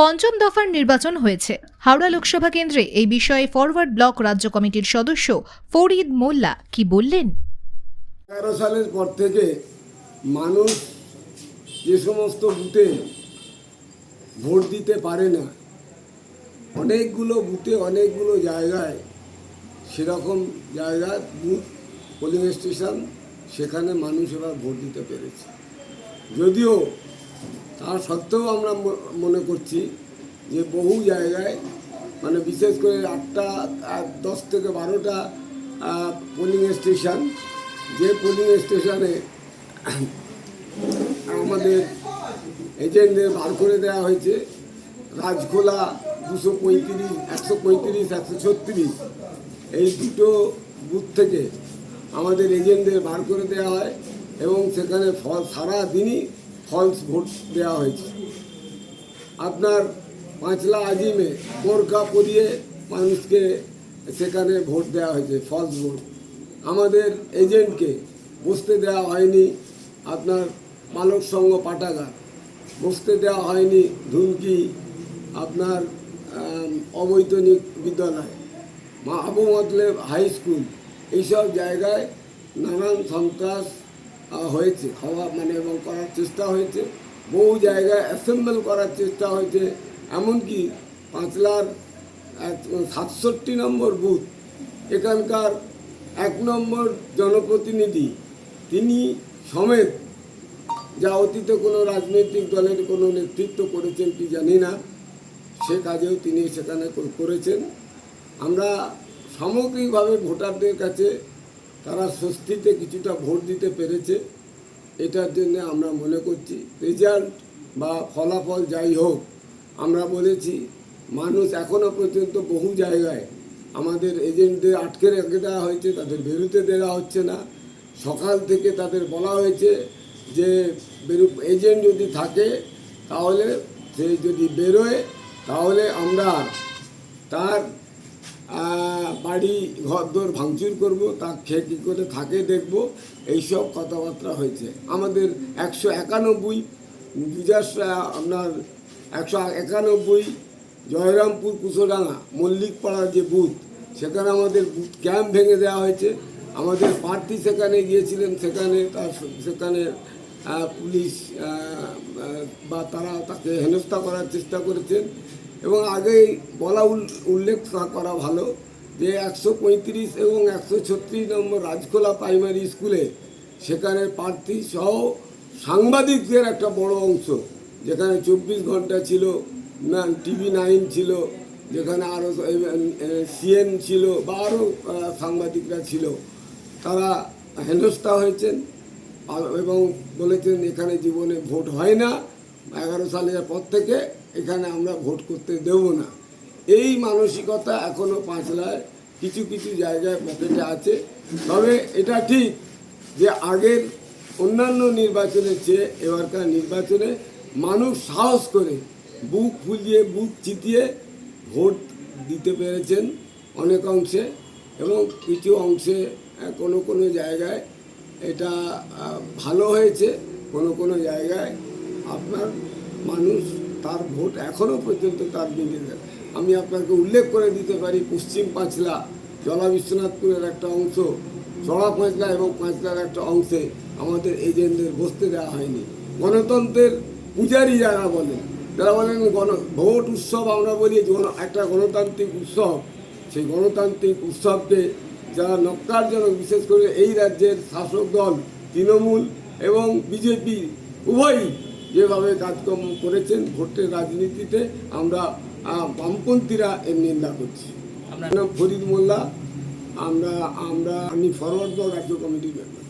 পঞ্চম দফার নির্বাচন হয়েছে। হাওড়া লোকসভা কেন্দ্রে এই বিষয়ে ফরওয়ার্ড ব্লক রাজ্য কমিটির সদস্য ফরিদ মোল্লা কি বললেন? এগারো সালের পর থেকে মানুষ যে সমস্ত বুথে ভোট দিতে পারে না, অনেকগুলো বুথে অনেকগুলো জায়গায় সেরকম জায়গায় বুথ, পোলিং স্টেশন, সেখানে মানুষ এবার ভোট দিতে পেরেছে। যদিও তা সত্ত্বেও আমরা মনে করছি যে বহু জায়গায় মানে বিশেষ করে আটটা দশ থেকে বারোটা পোলিং স্টেশন যে পোলিং স্টেশনে আমাদের এজেন্টদের বার করে দেওয়া হয়েছে। রাজখোলা দুশো পঁয়ত্রিশ, একশো পঁয়ত্রিশ, একশো ছত্রিশ, এই দুটো বুথ থেকে আমাদের এজেন্টদের বার করে দেওয়া হয় এবং সেখানে সারা দিনই ফলস ভোট দেওয়া হয়েছে। আপনার পাঁচলা আজিমে বোরকা পরিয়ে মানুষকে সেখানে ভোট দেওয়া হয়েছে ফলস ভোট আমাদের এজেন্টকে বসতে দেওয়া হয়নি আপনার মালক সংঘ পাঠাগার। বসতে দেওয়া হয়নি ধুমকি আপনার অবৈতনিক বিদ্যালয় মা আবু মতলেব হাই স্কুল। এইসব জায়গায় নানান সন্ত্রাস হয়েছে, হওয়া মানে এবং করার চেষ্টা হয়েছে। বহু জায়গায় অ্যাসেম্বল করার চেষ্টা হয়েছে। এমনকি পাঁচলার সাতষট্টি নম্বর বুথ এখানকার এক নম্বর জনপ্রতিনিধি, তিনি সমেত যা অতীতে কোনো রাজনৈতিক দলের কোনো নেতৃত্ব করেছেন কি জানি না, সে কাজেও তিনি সেখানে করেছেন। আমরা সামগ্রিকভাবে ভোটারদের কাছে তারা স্বস্তিতে কিছুটা ভোট দিতে পেরেছে। এটার জন্য আমরা মনে করছি, রেজাল্ট বা ফলাফল যাই হোক, আমরা বলেছি, মানুষ এখনও পর্যন্ত বহু জায়গায় আমাদের এজেন্টদের আটকে রেখে দেওয়া হয়েছে, তাদের বেরোতে দেওয়া হচ্ছে না। সকাল থেকে তাদের বলা হয়েছে যে, বেরু, এজেন্ট যদি থাকে, তাহলে সে যদি বেরোয়, তাহলে আমরা তার বাড়ি ঘরদোর ভাঙচুর করব, তা খেয়ে কী করে থাকে দেখব, এইসব কথাবার্তা হয়েছে। আমাদের একশো একানব্বই বিজাস আপনার একশো একানব্বই, জয়রামপুর কুশোডাঙ্গা মল্লিকপাড়ার যে বুথ, সেখানে আমাদের বুথ ক্যাম্প ভেঙে দেওয়া হয়েছে। আমাদের প্রার্থী সেখানে গিয়েছিলেন, সেখানে তার সেখানে পুলিশ বা তারা তাকে হেনস্থা করার চেষ্টা করেছেন। এবং আগেই বলা উল- উল্লেখ করা ভালো যে একশো পঁয়ত্রিশ এবং একশো ছত্রিশ নম্বর রাজখোলা প্রাইমারি স্কুলে সেখানে প্রার্থী সহ সাংবাদিকদের একটা বড় অংশ। যেখানে চব্বিশ ঘণ্টা ছিল টিভি নাইন ছিল, যেখানে আরও সিএন ছিল বা আরও সাংবাদিকরা ছিল। তারা হেনস্থা হয়েছেন এবং বলেছেন এখানে জীবনে ভোট হয় না। এগারো সালের পর থেকে এখানে আমরা ভোট করতে দেব না। এই মানসিকতা এখনও পাঁচলায় কিছু কিছু জায়গায় পকেটে আছে। তবে এটা ঠিক যে আগের অন্যান্য নির্বাচনের চেয়ে এবারকার নির্বাচনে মানুষ সাহস করে বুক ফুলিয়ে, বুক চিতিয়ে ভোট দিতে পেরেছেন অনেক অংশে এবং কিছু অংশে কোনো কোনো জায়গায় এটা ভালো হয়েছে, কোনো কোনো জায়গায় আপনার মানুষ তার ভোট এখনও পর্যন্ত তার বিন্দু আমি আপনাকে উল্লেখ করে দিতে পারি, পশ্চিম পাঁচলা, জলা বিশ্বনাথপুরের একটা অংশ চড়া পাঁচলা এবং পাঁচলার একটা অংশে আমাদের এজেন্টদের বসতে দেওয়া হয়নি। গণতন্ত্রের পূজারি যারা বলেন যারা বলেন গণ, ভোট উৎসব আমরা বলি গণ- একটা গণতান্ত্রিক উৎসব। সেই গণতান্ত্রিক উৎসবকে যারা নক্কারজনক, বিশেষ করে এই রাজ্যের শাসক দল, তৃণমূল এবং বিজেপি উভয়ই যেভাবে কাজকর্ম করেছেন ভোটের রাজনীতিতে আমরা বামপন্থীরা এর নিন্দা করছি। আমার নাম ফরিদ মোল্লা। আমরা আমরা আমি ফরওয়ার্ড দল রাজ্য কমিটির মেম্বার